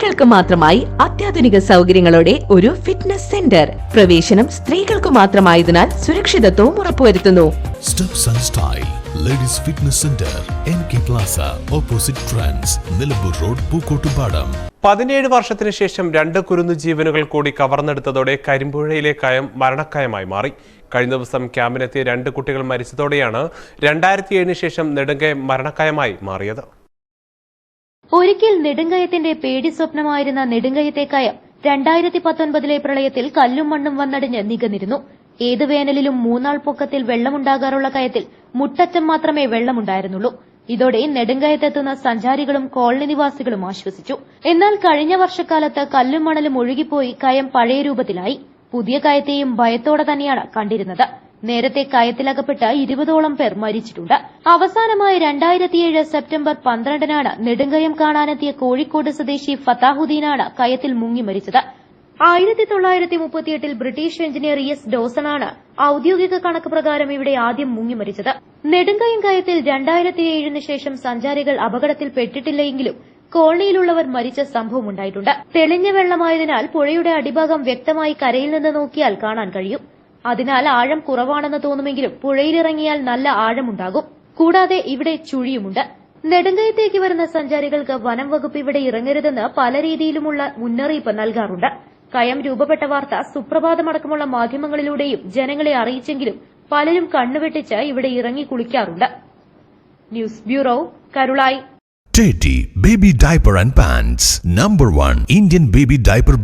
സ്ത്രീകൾക്ക് മാത്രമായി അത്യാധുനിക സൗകര്യങ്ങളോടെ ഒരു ഫിറ്റ്നസ് സെന്റർ പ്രവേശനം സ്ത്രീകൾക്ക് മാത്രമായതിനാൽ സുരക്ഷിതത്വവും ഉറപ്പുവരുത്തുന്നു. Ladies fitness centre N K plaza opposite trans Nilambur road Pookkottupadam പതിനേഴ് വർഷത്തിന് ശേഷം രണ്ട് കുരുന്നു ജീവനുകൾ കൂടി കവർന്നെടുത്തതോടെ കരിമ്പുഴയിലെ കയം മരണക്കയമായി മാറി. കഴിഞ്ഞ ദിവസം ക്യാമ്പിനെത്തിയ രണ്ട് കുട്ടികൾ മരിച്ചതോടെയാണ് രണ്ടായിരത്തി ഏഴിന് ശേഷം നെടുങ്കയം മരണക്കയമായി മാറിയത്. ഒരിക്കൽ നെടുങ്കയത്തിന്റെ പേടി സ്വപ്നമായിരുന്ന നെടുങ്കയത്തെ കയം രണ്ടായിരത്തി പത്തൊൻപതിലെ പ്രളയത്തിൽ കല്ലും മണ്ണും വന്നടിഞ്ഞ് നികന്നിരുന്നു. ഏത് വേനലിലും മൂന്നാൾ പൊക്കത്തിൽ വെള്ളമുണ്ടാകാറുള്ള കയത്തിൽ മുട്ടറ്റം മാത്രമേ വെള്ളമുണ്ടായിരുന്നുള്ളൂ. ഇതോടെ നെടുങ്കയത്തെത്തുന്ന സഞ്ചാരികളും കോളനി നിവാസികളും ആശ്വസിച്ചു. എന്നാൽ കഴിഞ്ഞ വർഷക്കാലത്ത് കല്ലും മണലും ഒഴുകിപ്പോയി കയം പഴയ രൂപത്തിലായി. പുതിയ കയത്തെയും ഭയത്തോടെ തന്നെയാണ് കണ്ടിരുന്നത്. നേരത്തെ കയത്തിലകപ്പെട്ട് ഇരുപതോളം പേർ മരിച്ചിട്ടുണ്ട്. അവസാനമായി രണ്ടായിരത്തിയേഴ് സെപ്റ്റംബർ പന്ത്രണ്ടിനാണ് നെടുങ്കയം കാണാനെത്തിയ കോഴിക്കോട് സ്വദേശി ഫത്താഹുദ്ദീനാണ് കയത്തിൽ മുങ്ങി മരിച്ചത്. ആയിരത്തി തൊള്ളായിരത്തി മുപ്പത്തിയെട്ടിൽ ബ്രിട്ടീഷ് എഞ്ചിനീയർ എസ് ഡോസണാണ് ഔദ്യോഗിക കണക്ക് പ്രകാരം ഇവിടെ ആദ്യം മുങ്ങി മരിച്ചത്. നെടുങ്കയം കയത്തിൽ രണ്ടായിരത്തി ഏഴിന് ശേഷം സഞ്ചാരികൾ അപകടത്തിൽ പെട്ടിട്ടില്ലെങ്കിലും കോളനിയിലുള്ളവർ മരിച്ച സംഭവം ഉണ്ടായിട്ടുണ്ട്. തെളിഞ്ഞ വെള്ളമായതിനാൽ പുഴയുടെ അടിഭാഗം വ്യക്തമായി കരയിൽ നിന്ന് നോക്കിയാൽ കാണാൻ കഴിയും. അതിനാൽ ആഴം കുറവാണെന്ന് തോന്നുമെങ്കിലും പുഴയിലിറങ്ങിയാൽ നല്ല ആഴമുണ്ടാകും. കൂടാതെ ഇവിടെ ചുഴിയുമുണ്ട്. നെടുങ്കയത്തേക്ക് വരുന്ന സഞ്ചാരികൾക്ക് വനം വകുപ്പ് ഇവിടെ ഇറങ്ങരുതെന്ന് പല രീതിയിലുമുള്ള മുന്നറിയിപ്പ് നൽകാറുണ്ട്. കയം രൂപപ്പെട്ട വാർത്ത സുപ്രഭാതമടക്കമുള്ള മാധ്യമങ്ങളിലൂടെയും ജനങ്ങളെ അറിയിച്ചെങ്കിലും പലരും കണ്ണുവെട്ടിച്ച് ഇവിടെ ഇറങ്ങി കുളിക്കാറുണ്ട്. News bureau Karulai. Teddy Baby Diaper and Pants Number 1 Indian Baby Diaper